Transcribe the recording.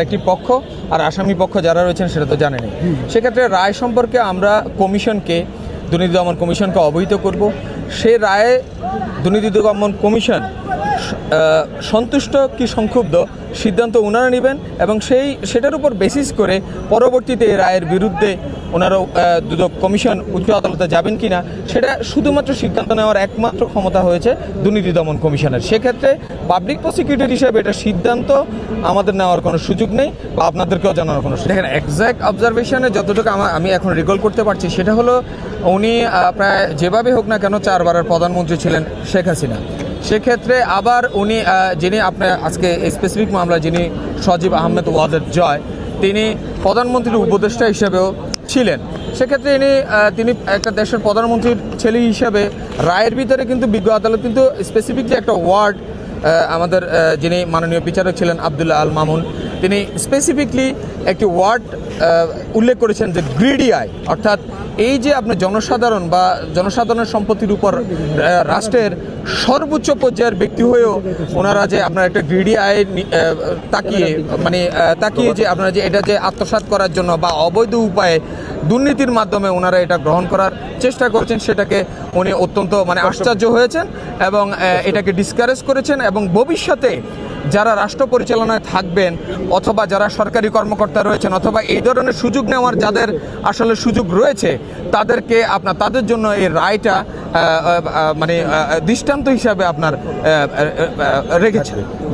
তার একটি পক্ষ আর আসামি পক্ষ যারা রয়েছেন সেটা তো জানেনি। সেক্ষেত্রে রায় সম্পর্কে আমরা কমিশনকে, দুর্নীতি দমন কমিশনকে অবহিত করব। সে রায়ে দুর্নীতি দমন কমিশন সন্তুষ্ট কি সংক্ষুব্ধ? সিদ্ধান্ত ওনারা নেবেন এবং সেই, সেটার উপর বেসিস করে পরবর্তীতে রায়ের বিরুদ্ধে ওনারাও দুদক কমিশন উচ্চ আদালতে যাবেন কি না সেটা শুধুমাত্র সিদ্ধান্ত নেওয়ার একমাত্র ক্ষমতা হয়েছে দুর্নীতি দমন কমিশনের। সেক্ষেত্রে পাবলিক প্রসিকিউটর হিসেবে এটা সিদ্ধান্ত আমাদের নেওয়ার কোনো সুযোগ নেই বা আপনাদেরকেও জানানোর কোনো সুযোগ দেখেন এক্স্যাক্ট অবজারভেশনে যতটুকু আমা- আমি এখন রিকল করতে পারছি, সেটা হলো উনি প্রায় যেভাবে হোক না কেন চারবারের প্রধানমন্ত্রী ছিলেন শেখ হাসিনা। সেক্ষেত্রে আবার উনি যিনি আপনার আজকে স্পেসিফিক মামলা যিনি সজীব আহমেদ ওয়াদের জয়, তিনি প্রধানমন্ত্রীর উপদেষ্টা হিসেবেও ছিলেন। সেক্ষেত্রে ইনি তিনি একটা দেশের প্রধানমন্ত্রীর ছেলে হিসেবে রায়ের ভিতরে কিন্তু বিজ্ঞ আদালত কিন্তু স্পেসিফিক যে একটা ওয়ার্ড আমাদের যিনি মাননীয় বিচারক ছিলেন আবদুল্লাহ আল মামুন, তিনি স্পেসিফিকলি একটি ওয়ার্ড উল্লেখ করেছেন যে গ্রিডি আই অর্থাৎ এই যে আপনার জনসাধারণ বা জনসাধারণের সম্পত্তির উপর রাষ্ট্রের সর্বোচ্চ পর্যায়ের ব্যক্তি হয়েও ওনারা যে আপনার একটা গ্রিডি আয় তাকিয়ে মানে তাকিয়ে যে আপনারা যে এটা যে আত্মসাৎ করার জন্য বা অবৈধ উপায়ে দুর্নীতির মাধ্যমে ওনারা এটা গ্রহণ করার চেষ্টা করেছেন, সেটাকে উনি অত্যন্ত মানে আশ্চর্য হয়েছেন এবং এটাকে ডিসকারেজ করেছেন এবং ভবিষ্যতে যারা রাষ্ট্র পরিচালনায় থাকবেন অথবা যারা সরকারি কর্মকর্তা রয়েছেন অথবা এই ধরনের সুযোগ নেওয়ার যাদের আসলে সুযোগ রয়েছে, তাদেরকে আপনার, তাদের জন্য এই রায়টা মানে দৃষ্টান্ত হিসাবে আপনার রেখেছে